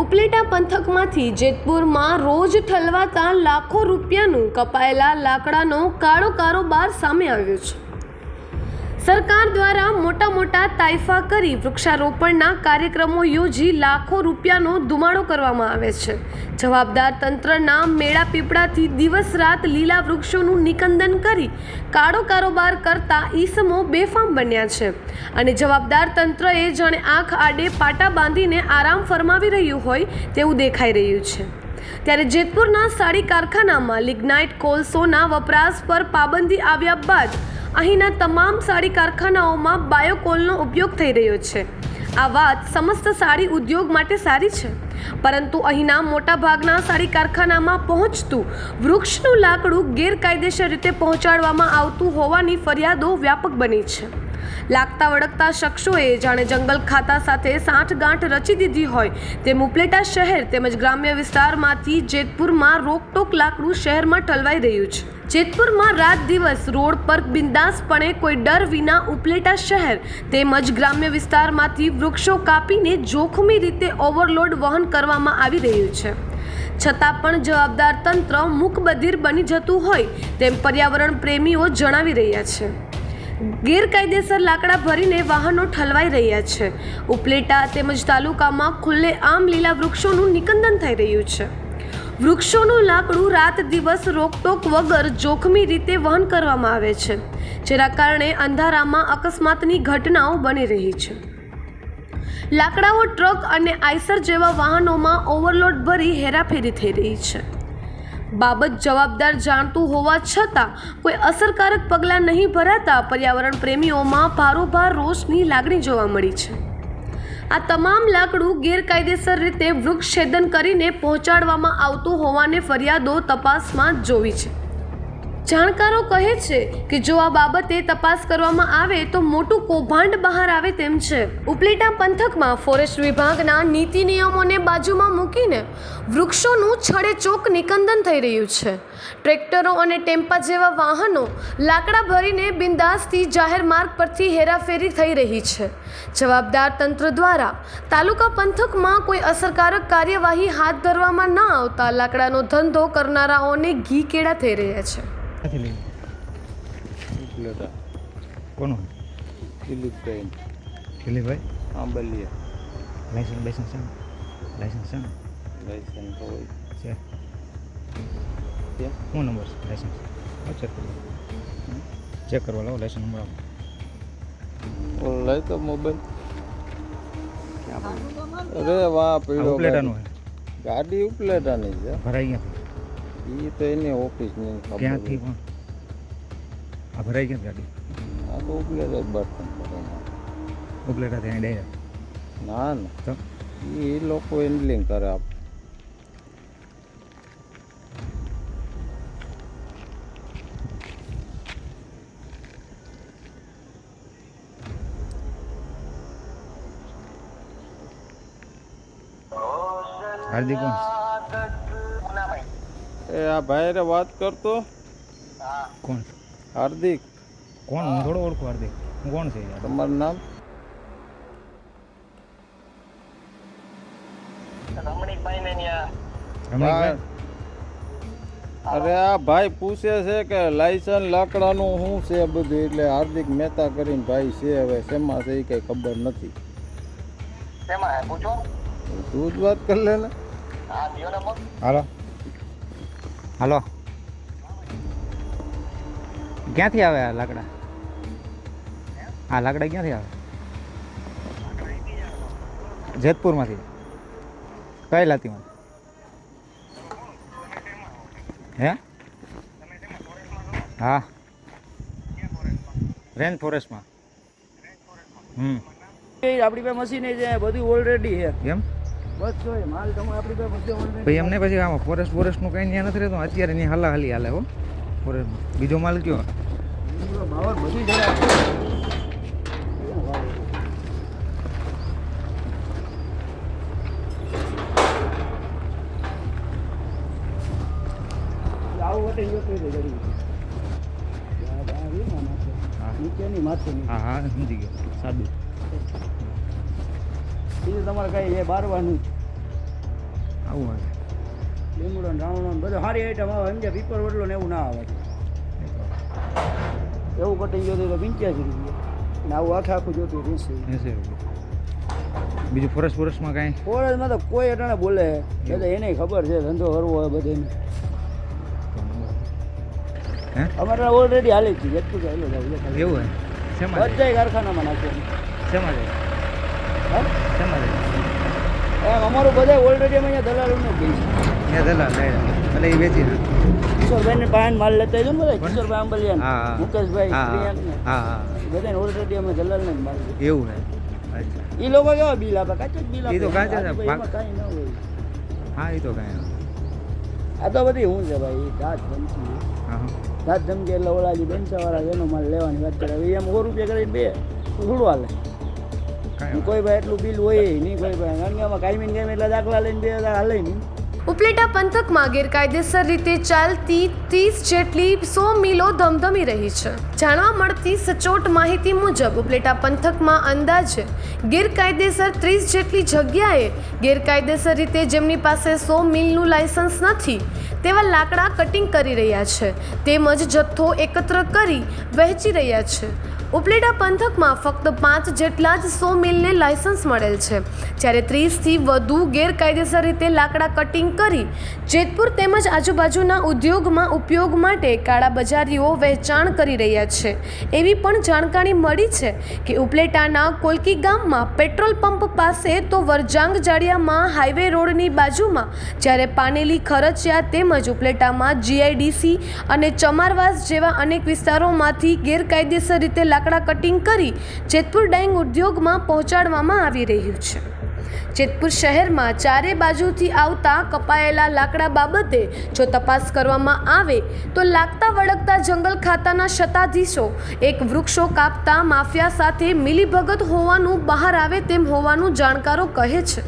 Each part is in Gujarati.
ઉપલેટા પંથકમાંથી જેતપુરમાં રોજ ઠલવાતા લાખો રૂપિયાનું કપાયેલા લાકડાનો કાળો કારોબાર સામે આવ્યો છે. સરકાર દ્વારા મોટા મોટા તાઇફા કરી વૃક્ષારોપણના કાર્યક્રમો યોજી લાખો રૂપિયાનો ધુમાડો કરવામાં આવે છે. જવાબદાર તંત્રના મેળા પીપળાથી દિવસ રાત લીલા વૃક્ષોનું નિકંદન કરી કાળો કારોબાર કરતા ઈસમો બેફામ બન્યા છે. અને જવાબદાર તંત્રએ જાણે આંખ આડે પાટા બાંધીને આરામ ફરમાવી રહ્યું હોય તેવું દેખાઈ રહ્યું છે. ત્યારે જેતપુરના સાડી કારખાનામાં લિગ્નાઇટ કોલસોના વપરાશ પર પાબંદી આવ્યા બાદ અહીંના તમામ સાડી કારખાનાઓમાં બાયોકોલનો ઉપયોગ થઈ રહ્યો છે. આ વાત સમસ્ત સાડી ઉદ્યોગ માટે સારી છે. પરંતુ અહીંના મોટાભાગના સાડી કારખાનામાં પહોંચતું વૃક્ષનું લાકડું ગેરકાયદેસર રીતે પહોંચાડવામાં આવતું હોવાની ફરિયાદો વ્યાપક બની છે. લાગતા વળગતા શખ્સોએ જાણે જંગલ ખાતા સાથે સાંઠગાંઠ રચી દીધી હોય તેમ ઉપલેટા શહેર તેમજ ગ્રામ્ય વિસ્તારમાંથી જેતપુરમાં રોકટોક લાકડું શહેરમાં ઠલવાઈ રહ્યું છે. જેતપુરમાં રાત દિવસ રોડ પર બિંદાસપણે કોઈ ડર વિના ઉપલેટા શહેર તેમજ ગ્રામ્ય વિસ્તારમાંથી વૃક્ષો કાપીને જોખમી રીતે ઓવરલોડ વહન કરવામાં આવી રહ્યું છે. છતાં પણ જવાબદાર તંત્ર મૂકબધિર બની જતું હોય તેમ પર્યાવરણ પ્રેમીઓ જણાવી રહ્યા છે. ગેરકાયદેસર લાકડા ભરીને વાહનો ઠલવાઈ રહ્યા છે. ઉપલેટા તેમજ તાલુકામાં ખુલ્લે આમ લીલા વૃક્ષોનું નિકંદન થઈ રહ્યું છે. વૃક્ષોનું લાકડું રાત દિવસ રોકટોક વગર જોખમી રીતે વહન કરવામાં આવે છે, જેના કારણે અંધારામાં અકસ્માતની ઘટનાઓ બની રહી છે. લાકડાઓ, ટ્રક અને આઈસર જેવા વાહનોમાં ઓવરલોડ ભરી હેરાફેરી થઈ રહી છે. બાબત જવાબદાર જાણતું હોવા છતાં કોઈ અસરકારક પગલાં નહીં ભરાતા પર્યાવરણ પ્રેમીઓમાં ભારોભાર રોષની લાગણી જોવા મળી છે. આ તમામ લાકડું ગેરકાયદેસર રીતે વૃક્ષ છેદન કરીને પહોંચાડવામાં આવતું હોવાને ફરિયાદો તપાસમાં જોવી છે. જાણકારો કહે છે કે જો આ બાબતે તપાસ કરવામાં આવે તો મોટું કૌભાંડ બહાર આવે તેમ છે. ઉપલેટા પંથકમાં ફોરેસ્ટ વિભાગના નીતિ નિયમોને બાજુમાં મૂકીને વૃક્ષોનું છડેચોક નિકંદન થઈ રહ્યું છે. ટ્રેક્ટરો અને ટેમ્પા જેવા વાહનો લાકડા ભરીને બિંદાસથી જાહેર માર્ગ પરથી હેરાફેરી થઈ રહી છે. જવાબદાર તંત્ર દ્વારા તાલુકા પંથકમાં કોઈ અસરકારક કાર્યવાહી હાથ ધરવામાં ન આવતા લાકડાનો ધંધો કરનારાઓને ઘી કેળા થઈ રહ્યા છે. ક્યાંથી લઈ કોનું? દિલીપભાઈ. દિલીપભાઈ? આંબલિયા. લાઇસન્સ લાઇસન્સ છે? લાઇસન્સ છે લાઇસન્સ હોય. છે. શું નંબર છે? લાઇસન્સ ચેક કરો. ચેક કરવા લાવો લાઇસન્સ નંબર આવો લઈ તો મોબાઈલ. અરે વાહ ગાડી. ગાડી ઉપલેટાની છે. ભરાઈ ગયા એ તો એની ઓફિસની ક્યાંથી પણ? આ ભરાઈ ગયા ગાડી? આ તો ઉપલેટા બર્તન ઉપલેટાથી અહીં ડાયરેક્ટ ના. ના એ લોકો હેન્ડલિંગ કરે આપ. હાર્દિક એ આ ભાઈ રે વાત કરતો. કોણ? હાર્દિક. કોણ? હું થોડો ઓળખું હાર્દિક. હું કોણ છે? તમારું નામ? અરે આ ભાઈ પૂછે છે કે લાયસન્સ લાકડાનું શું છે બધું? એટલે હાર્દિક મહેતા કરીને ભાઈ છે હવે. શેમાં છે એ કઈ ખબર નથી. તું જ વાત કરી લે ને. હાલો. હાલો. ક્યાંથી આવે આ લાકડા? આ લાકડા ક્યાંથી આવે? જેતપુરમાંથી? કઈ લાતીમાં? હે? હા. રેન ફોરેસ્ટમાં. હમ. આપણી પાસે મશીન છે બધું ઓલરેડી છે. એમ? બસ અમને માલ તમે આપણી પાસે બધું ઓલરેડી પછી આમાં ફોરેસ્ટ ફોરેસ્ટનું કંઈ ત્યાં નથી રહેતું. અત્યારે ત્યાં હાલા હાલી હાલે હો. ફોરેસ્ટ બીજો માલ કયો. હા હા સમજી ગયો. સાદું. બીજું તમારે કઈ એ બારવાનું જ. આવું હાલે. લીમડો ને રાવણો ને બધું સારી આઈટમ આવે સમજ્યા પીપર વડલો ને એવું ના આવે. એવું કટિંગ જોતું તો પંચ્યાસી રૂપિયા ને આવું આખે આખું જોતું એસી રૂપિયા. બીજું ફોરેસ્ટ ફોરેસ્ટમાં કાંઈ? ફોરેસ્ટમાં તો કોઈ અટાણે બોલે. એટલે એને ખબર છે ધંધો કરવો હોય બધાને. અમારે ઓલરેડી હાલે જ છે. જેટલું ચાલે જાય એવું હોય? બધા કારખાનામાં નાખે શેમાં જાય એમ અમારું બધા ઓલરેડી અમે અહીંયા દલાલોને જ દઈશું દલાલ એટલે એ વેચી નાખે. કિશોરભાઈ ને પાન માલ લેતા જો બધા કિશોરભાઈ હા. મુકેશભાઈ હા હા. બધાને ઓલરેડી અમે દલાલને જ માલ એવું ને એ લોકો કેવા બિલ આપે? કાચો બિલ આપે. એ તો કાચા. કાંઈ ન હોય. હા એ તો કાંઈ આ તો બધી હું છે ભાઈ જાત ધમકી ધાત ધમકી એટલે ઓલાજી જે બેન્ચાવાળા એનો માલ લેવાની વાત કરે. એમ સો રૂપિયા કરીને બે. થોડું હાલે. કાંઈ ભાઈ એટલું બિલ હોય નહીં કોઈ ભાઈ. કારણ કે આમાં કાયમી કાયમી એટલા દાખલા લઈને બે હજાર હાલે નહીં. ઉપલેટા પંથકમાં ગેરકાયદેસર રીતે ચાલતી ત્રીસ જેટલી સો મિલો ધમધમી રહી છે. જાણવા મળતી સચોટ માહિતી મુજબ ઉપલેટા પંથકમાં અંદાજે ગેરકાયદેસર ત્રીસ જેટલી જગ્યાએ ગેરકાયદેસર રીતે જેમની પાસે સો મિલનું લાયસન્સ નથી તેવા લાકડા કટિંગ કરી રહ્યા છે. તેમજ જથ્થો એકત્ર કરી વહેંચી રહ્યા છે. ઉપલેટા પંથકમાં ફક્ત પાંચ જેટલા જ સો મિલને લાયસન્સ મળેલ છે. જ્યારે ત્રીસથી વધુ ગેરકાયદેસર રીતે લાકડા કટિંગ કરી જેતપુર તેમજ આજુબાજુના ઉદ્યોગમાં ઉપયોગ માટે કાળા બજારીઓ વહેંચાણ કરી રહ્યા છે. એવી પણ જાણકારી મળી છે કે ઉપલેટાના કોલકી ગામમાં પેટ્રોલ પંપ પાસે તો વરજાંગ જાડિયામાં હાઈવે રોડની બાજુમાં જ્યારે પાનેલી ખરચિયા તેમજ ઉપલેટામાં જીઆઈડીસી અને ચમારવાસ જેવા અનેક વિસ્તારોમાંથી ગેરકાયદેસર રીતે લાકડા કટિંગ કરી જેતપુર ડાંગ ઉદ્યોગમાં પહોંચાડવામાં આવી રહ્યું છે. જેતપુર શહેરમાં ચારે બાજુથી આવતા કપાયેલા લાકડા બાબતે જો તપાસ કરવામાં આવે તો લાગતા વળગતા જંગલ ખાતાના શતાધીશો એક વૃક્ષો કાપતા માફિયા સાથે મિલીભગત હોવાનું બહાર આવે તેમ હોવાનું જાણકારો કહે છે.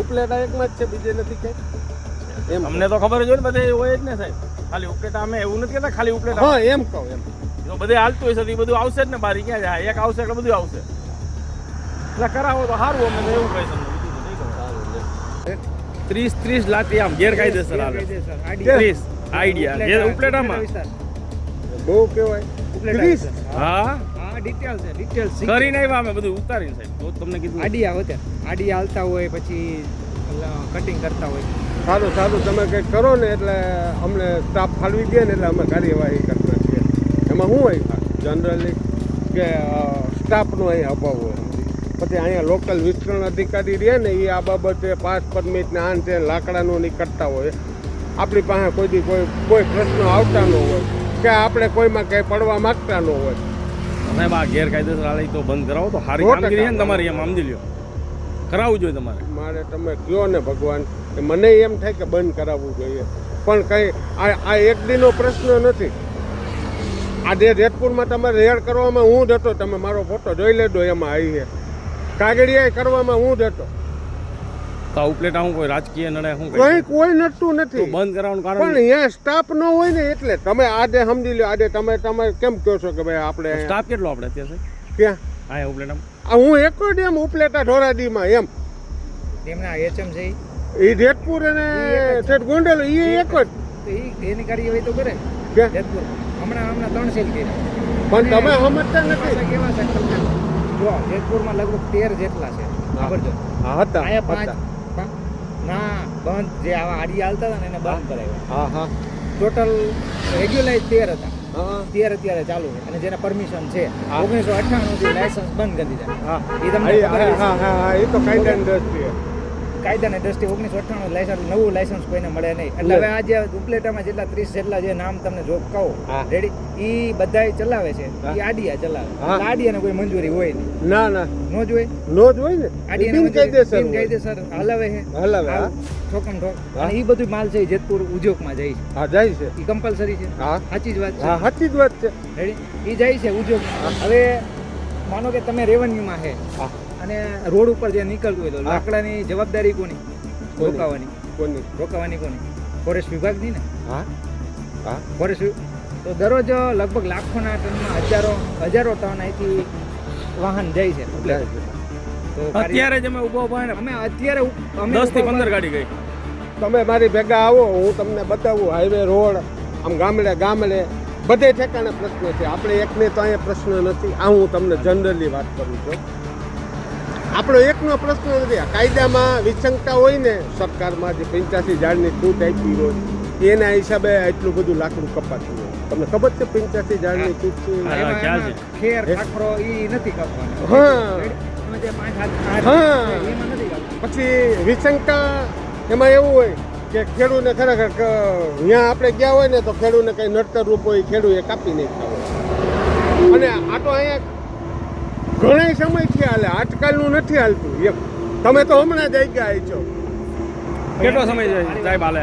ઉપલેટા એકમાં જ છે બીજે નથી ક્યાંય? એમ અમને તો ખબર જ હોય ને બધે હોય જ ને સાહેબ. ખાલી ઉપલેટા અમે એવું નથી કહેતા ખાલી ઉપલેટા. હા એમ કહું એમ. જો બધે હાલતું હોય છે તો એ બધું આવશે જ ને બારી ક્યાં જાય? એક આવશે એટલે બધું આવશે. એટલે કરાવો તો સારું અમે એવું કહી તમને તો કહું. ત્રીસ ત્રીસ લાતી આમ ગેરકાયદેસર આવે. ત્રીસ આઈડિયા. જે ઉપલેટામાં. બહુ કહેવાય. ત્રીસ? હા. હા ડિટેલ છે ડિટેલ કરીને આવ્યા અમે બધું ઉતારીને સાહેબ. તો તમને કીધું. આડી આવે આડી હાલતા હોય પછી કટિંગ કરતા હોય. સારું સારું. તમે કંઈક કરો ને એટલે અમને સ્ટાફ ફાળવી દે ને એટલે અમે કાર્યવાહી કરતા છીએ એમાં શું હોય? જનરલી કે સ્ટાફનો અહીં અભાવ હોય. પછી અહીંયા લોકલ વિસ્તરણ અધિકારી રહે ને એ આ બાબતે પાસ પરમિટને આન છે લાકડાનું નીકળતા હોય. આપણી પાસે કોઈ કોઈ કોઈ પ્રશ્ન આવતા ન હોય કે આપણે કોઈમાં કંઈ પડવા માગતા ન હોય. સાહેબ આ ગેરકાયદેસર હાલે તો બંધ કરાવો તો સારી. કામગીરી છે ને તમારી એમ સમજી લ્યો. કરાવવું જોઈએ તમારે. મારે તમે કહો ને ભગવાન કે મને એમ થાય કે બંધ કરાવવું જોઈએ. પણ કંઈ આ આ એક દિનનો પ્રશ્ન નથી. આજે જેતપુરમાં તમે રેડ કરવામાં હું જ હતો. તમે મારો ફોટો જોઈ લેજો એમાં આવી છે. કાગળિયા કરવામાં હું જ હતો. તો આ ઉપલેટા હું કોઈ રાજકીય નડે શું કંઈ કોઈ નડતું નથી. બંધ કરાવવાનું પણ અહીંયા સ્ટાફ ન હોય ને એટલે તમે આજે સમજી લો આજે તમે તમે કેમ કહો છો કે ભાઈ આપણે સ્ટાફ કેટલો આપણે અત્યારે ક્યાં? હા ઉપલેટામાં હું એક જ એમ ઉપલેટા ધોરાજીમાં એમ. તેમના એચએમ છે એ જેતપુર અને ગોંડલ એ એક જ. તો ઈ એની કાર્યવાહી તો કરે. જેતપુર હમણાં હમણાં ત્રણ સેલ કર્યા. પણ તમે સમજતા નથી. કેવા છે તમને જો જેતપુરમાં લગભગ તેર જેટલા છે. ખબર જો હા હતા. અહીંયા પાંચ ના બંધ. જે આવા આડી હાલતા હતા ને એને બંધ કરાવ્યા. હા હા. ટોટલ રેગ્યુલાઇઝ તેર હતા. તેર અત્યારે ચાલુ છે. અને જેના પરમિશન છે. ઓગણીસો અઠ્ઠાણું થી લાયસન્સ બંધ કરી દીધા. હા. એ તમને હા, હા, હા, હા, એ તો કાયદાની દ્રષ્ટિએ. કાયદાની દ્રષ્ટિએ ઓગણીસો અઠ્ઠાણું લાયસન્સ નવું લાયસન્સ કોઈને મળે નહીં. એટલે હવે આજે ઉપલેટામાં જેટલા ત્રીસ જેટલા જે નામ તમને જો કહો રેડી એ બધા ચલાવે છે. એ આડિયા ચલાવે. આડિયાને કોઈ મંજૂરી હોય નહીં. ના ના. નો જોઈએ નો જ હોય ને? આડિયાને કાયદેસર કાયદેસર હલાવે છે. હલાવે. ઠોકમ ઠોક. અને એ બધું માલ છે જેતપુર ઉદ્યોગમાં જાય છે. હા જાય છે. એ કમ્પલસરી છે. હા. સાચી જ વાત હા સાચી જ વાત છે. રેડી એ જાય છે ઉદ્યોગમાં. હવે માનો કે તમે રેવન્યુમાં છે. હા. અને રોડ ઉપર જે નીકળતું હોય તો લાકડાની જવાબદારી કોની? રોકાવાની. કોની? રોકાવાની કોની? ફોરેસ્ટ વિભાગની ને? હા. હા. ફોરેસ્ટ તો દરરોજ લગભગ લાખોના ટનમાં હજારો હજારો ટન અહીંથી વાહન જાય છે. અત્યારે જ અમે ઊભો ઊભા ને અમે અત્યારે અમે દસથી ઊભા પંદર ગાડી ગઈ. તમે મારી ભેગા આવો હું તમને બતાવું. હાઈવે રોડ આમ ગામડે ગામડે. બધે ઠેકાણે પ્રશ્ન છે. આપણે એકને તો અહીંયા પ્રશ્ન નથી. આ હું તમને જનરલી વાત કરું છું. આપણો એકનો પ્રશ્ન નથી. આ કાયદામાં વિસંગતા હોય ને સરકારમાં જે પંચ્યાસી ઝાડની છૂટ આપી હોય એના હિસાબે આટલું બધું લાકડું કપાતું હોય. તમને ખબર છે પંચ્યાસી ઝાડની છૂટ છે? હા, ખેર ખાખરો નથી કાપવાનો. હા. પછી વિસંગતા એમાં એવું હોય કે ખેડૂને ખરેખર ત્યાં આપણે ગયા હોય ને તો ખેડૂને કંઈ નડતર રૂપ હોય ખેડૂએ કાપી નહીં ખાવ અને આ તો અહીંયા ઘણા સમયથી હાલે આજકાલનું નથી હાલતું એમ. તમે તો હમણાં જ ગયા છો. કેટલો સમય છે? સાહેબ હાલે.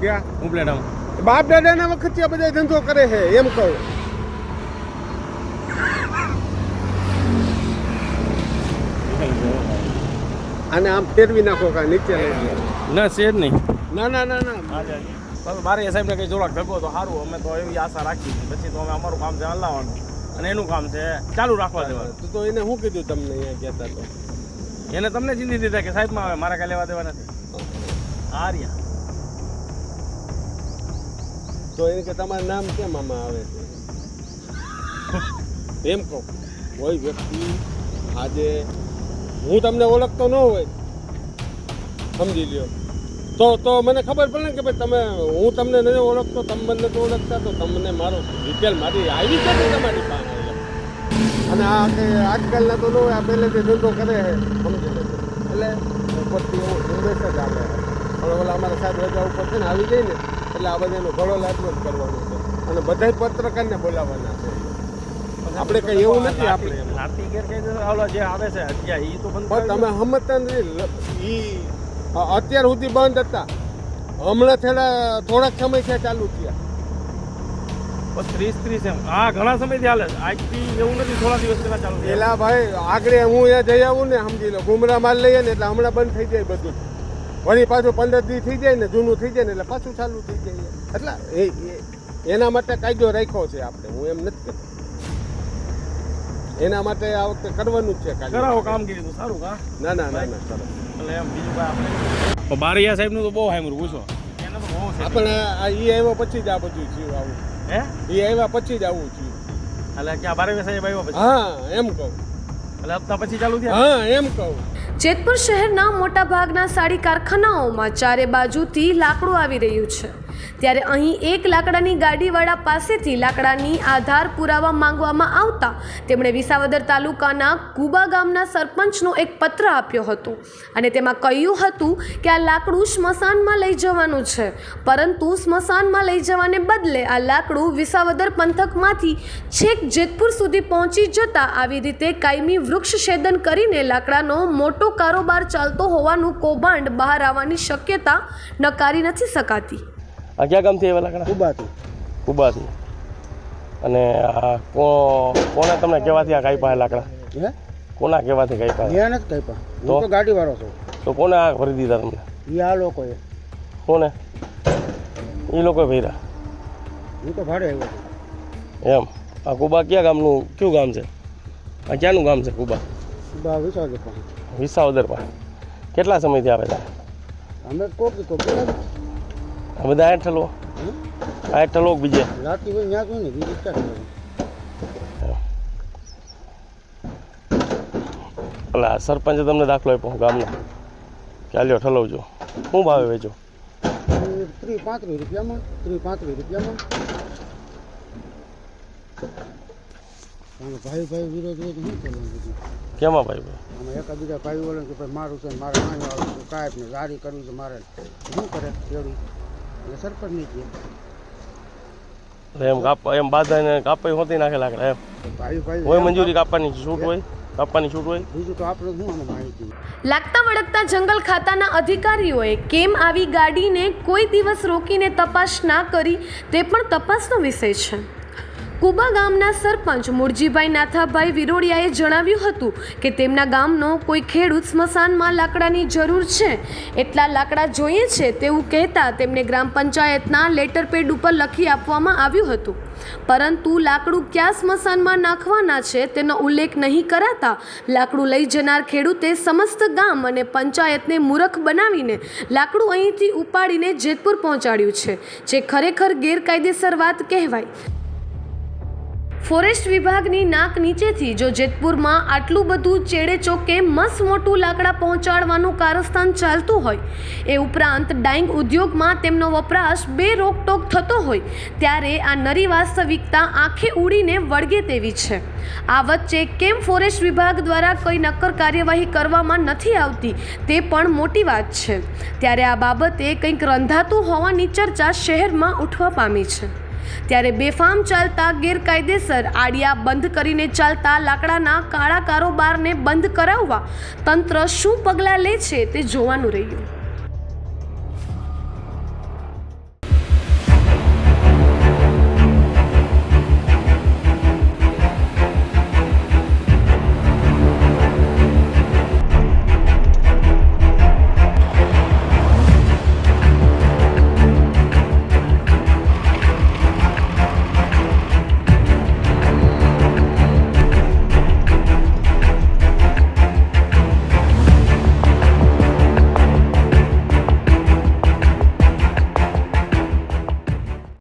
ક્યાં? ઉપલેટામાં બાપ દાદાના વખત આ બધા ધંધો કરે છે એમ કહું. અને આમ ફેરવી નાખો કા નીચે લઈ. ના છે જ નહીં. ના ના ના ના. મારે સાહેબ સાહેબને કંઈ જોડાક ભેગો તો સારું અમે તો એવી આશા રાખી પછી તો અમે અમારું કામ ધ્યાન હલાવવાનું અને એનું કામ છે. ચાલુ રાખવા દેવાનું. તો એને શું કીધું તમને અહીંયા કહેતા તો એને તમને ચીંધી દીધા કે સાહેબમાં આવે મારા કાંઈ લેવા દેવા નથી. આર્યા તો એને કે તમારું નામ કેમ આમાં આવે છે? એમ કહું. કોઈ વ્યક્તિ આજે હું તમને ઓળખતો ન હોય સમજી લ્યો. તો તો મને ખબર પડે ને કે ભાઈ તમે હું તમને નથી ઓળખતો તમે મને નથી ઓળખતા તો તમને મારો ડિટેલ મારી આવી છે ને તમારી પાસે. અને આ કે આજકાલના તો ન હોય આ પહેલેથી ધંધો કરે છે સમજી લેજો એટલે ઉપરથી એવો ઝુંબેશ જ આવે પણ ઓલા અમારા સાહેબ રજા ઉપર છે ને આવી જાય ને એટલે આ બધાનો ઘડો લાગવો જ કરવાનો છે. અને બધાય પત્રકારને બોલાવવાના છે. આપણે કંઈ એવું નથી આપણે એમ. લાતી ગેરકાયદેસર જે આવે છે હત્યા એ તો પણ તમે સમજતા નથી ઈ અત્યાર સુધી બંધ હતા. હમણાં થોડા થોડાક સમય છે ચાલુ થયા. ત્રીસ ત્રીસ એમ. હા ઘણા સમયથી હાલે આજથી એવું નથી થોડા દિવસ પહેલા ચાલુ પેલા ભાઈ આગળ હું અહીંયા જઈ આવું ને સમજી લો ગુમરા માલ લઈએ ને એટલે હમણાં બંધ થઈ જાય બધું. વળી પાછું પંદર દી થઈ જાય ને જૂનું થઈ જાય ને એટલે પાછું ચાલુ થઈ જાય એટલે એ એના માટે કાયદો રાખ્યો છે આપણે. હું એમ નથી કરતો એના માટે આ વખતે કરવાનું જ છે કરાવો કામગીરી તો સારું કા ના ના ના ના સરસ. એટલે એમ બીજું કાંઈ આપણે બારિયા સાહેબનું તો બહુ સાંભળ્યું પૂછો. એને તો બહુ છે. આપણે આ ઈ આવ્યા પછી જ આ બધું થયું આવું. હે? ઈ આવ્યા પછી જ આવું થયું. એટલે ક્યાં બારવે સાહેબ આવ્યો પછી? હા એમ કહું. એટલે હપ્તા પછી ચાલુ થયા? હા એમ કહું. જેતપુર શહેરના મોટાભાગના સાડી કારખાનાઓમાં ચારે બાજુથી લાકડું આવી રહ્યું છે. ત્યારે અહીં એક લાકડાની ગાડીવાળા પાસેથી લાકડાની આધાર પુરાવા માંગવામાં આવતા તેમણે વિસાવદર તાલુકાના કુબા ગામના સરપંચનો એક પત્ર આપ્યો હતો. અને તેમાં કહ્યું હતું કે આ લાકડું સ્મશાનમાં લઈ જવાનું છે. પરંતુ સ્મશાનમાં લઈ જવાને બદલે આ લાકડું વિસાવદર પંથકમાંથી છેક જેતપુર સુધી પહોંચી જતાં આવી રીતે કાયમી વૃક્ષ છેદન કરીને લાકડાનો મોટો કારોબાર ચાલતો હોવાનું કૌભાંડ બહાર આવવાની શક્યતા નકારી નથી શકાતી. આ ક્યાં ગામથી આવેલા કણા કુબાથી. કુબાથી. અને આ કો કોને તમને કહેવાથી આ કાપ્યા લાકડા હે? કોના કહેવાથી કાપ્યા ત્યાં નથી કાપ્યા? હું તો? ગાડી વાળો છું. તો કોને આ ભરી દીધા તમને? એ આ લોકોએ. કોને? એ લોકોએ ભર્યા. હું તો ભાડે આવ્યો એમ. આ કુબા ક્યાં ગામનું કયું ગામ છે? આ ક્યાંનું ગામ છે કુબા? કુબા વિસાવદર પાસે. વિસાવદર પાસે. કેટલા સમયથી આવે છે? અમે કોક કોક આ બધા આઠ ઠલવો આઠ ઠલવો બીજે? રાતી હોય ત્યાં કોઈ ને બીજું ક્યાં? એટલે સરપંચે તમને દાખલો આપ્યો ગામનો. ચાલ્યો ઠલવજો. શું ભાવે વેચો? ત્રી ત્રીસ પાંત્રીસ રૂપિયામાં ત્રીસ પાંત્રીસ રૂપિયામાં. ભાઈ ભાઈ વિરોધ હોય તો શું કરવાનું કેમાં ભાઈ ભાઈ? આમાં એકાબીજા ભાઈ વળે કે ભાઈ મારું છે મારે નાનું આવે કાંઈ ને ગાડી કરવી છે મારે. શું કરે? ખેડૂત. એટલે સરપંચ નહીં એમ કાપ એમ બાંધાને કાપાઈ હોતી નાખે લાકડા એમ. ભાઈ ભાઈ હોય મંજૂરી કાપવાની છૂટ હોય કાપવાની છૂટ હોય. બીજું તો આપણે શું માહિતી? લાગતા વળગતા જંગલ ખાતાના અધિકારીઓએ કેમ આવી ગાડીને કોઈ દિવસ રોકીને તપાસ ના કરી તે પણ તપાસનો વિષય છે. કુબા ગામના સરપંચ મુરજીભાઈ નાથાભાઈ વિરોડિયાએ જણાવ્યું હતું કે તેમના ગામનો કોઈ ખેડૂત સ્મશાનમાં લાકડાની જરૂર છે. એટલા લાકડા જોઈએ છે તેવું કહેતા તેમને ગ્રામ પંચાયતના લેટર પેડ ઉપર લખી આપવામાં આવ્યું હતું. પરંતુ લાકડું ક્યાં સ્મશાનમાં નાખવાના છે તેનો ઉલ્લેખ નહીં કરાતા લાકડું લઈ જનાર ખેડૂતે સમસ્ત ગામ અને પંચાયતને મૂરખ બનાવીને લાકડું અહીંથી ઉપાડીને જેતપુર પહોંચાડ્યું છે, જે ખરેખર ગેરકાયદેસર વાત કહેવાય. ફોરેસ્ટ વિભાગની નાક નીચેથી જો જેતપુરમાં આટલું બધું ચેડે ચોકે મસ્ત મોટું લાકડા પહોંચાડવાનું કારસ્થાન ચાલતું હોય, એ ઉપરાંત ડાઇંગ ઉદ્યોગમાં તેમનો વપરાશ બે રોકટોક થતો હોય, ત્યારે આ નરી વાસ્તવિકતા આંખે ઉડીને વળગે તેવી છે. આ વચ્ચે કેમ ફોરેસ્ટ વિભાગ દ્વારા કોઈ નક્કર કાર્યવાહી કરવામાં નથી આવતી, તે પણ મોટી વાત છે. ત્યારે આ બાબતે કંઈક રંધાતું હોવાની ચર્ચા શહેરમાં ઉઠવા પામી છે. ત્યારે બેફામ ચાલતા ગેરકાયદેસર આડિયા બંધ કરીને ચાલતા લાકડાના કાળા કારોબારને બંધ કરાવવા તંત્ર શું પગલાં લે છે તે જોવાનું રહ્યું.